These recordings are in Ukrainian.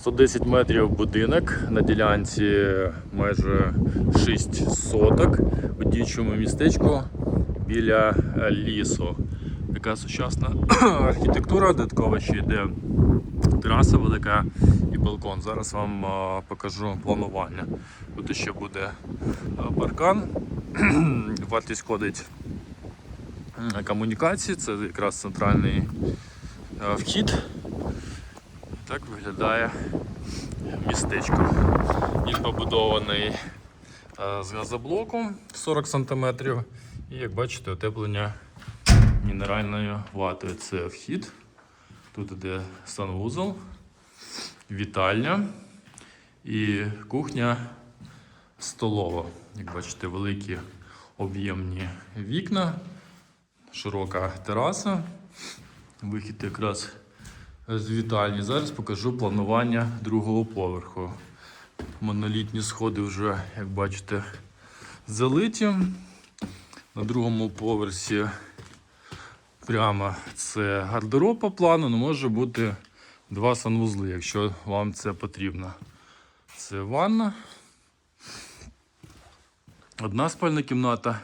110 метрів будинок на ділянці майже 6 соток у діючому містечку біля е, лісу. Така сучасна архітектура, додатково ще йде тераса велика і балкон. Зараз вам е, покажу планування. Тут ще буде е, паркан. Вартість ходить комунікації, це якраз центральний вхід. Так виглядає містечко. Він побудований е, з газоблоку 40 см. І як бачите, утеплення мінеральною ватою. Це вхід. Тут іде санвузол, вітальня і кухня столова. Як бачите, великі об'ємні вікна, широка тераса. Вихід якраз з вітальні. Зараз покажу планування другого поверху. Монолітні сходи вже, як бачите, залиті. На другому поверсі прямо це гардероб по плану, але може бути два санвузли, якщо вам це потрібно. Це ванна. Одна спальна кімната.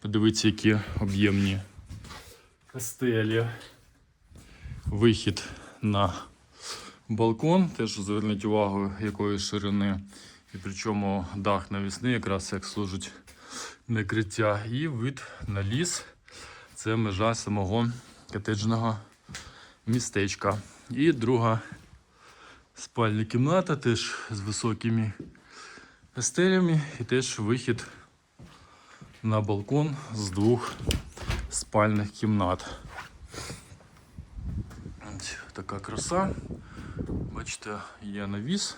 Подивіться, які об'ємні стелі. Вихід на балкон. Теж зверніть увагу, якої ширини. І причому дах навісний, якраз як служить накриття. І вид на ліс. Це межа самого котеджного містечка. І друга спальня кімната теж з високими стелями і теж вихід на балкон з двох спальних кімнат. Ось Така краса. Бачите, є навіс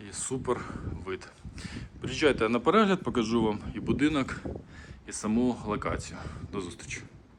і супер вид. Приїжджайте на перегляд, покажу вам і будинок, і саму локацію. До зустрічі.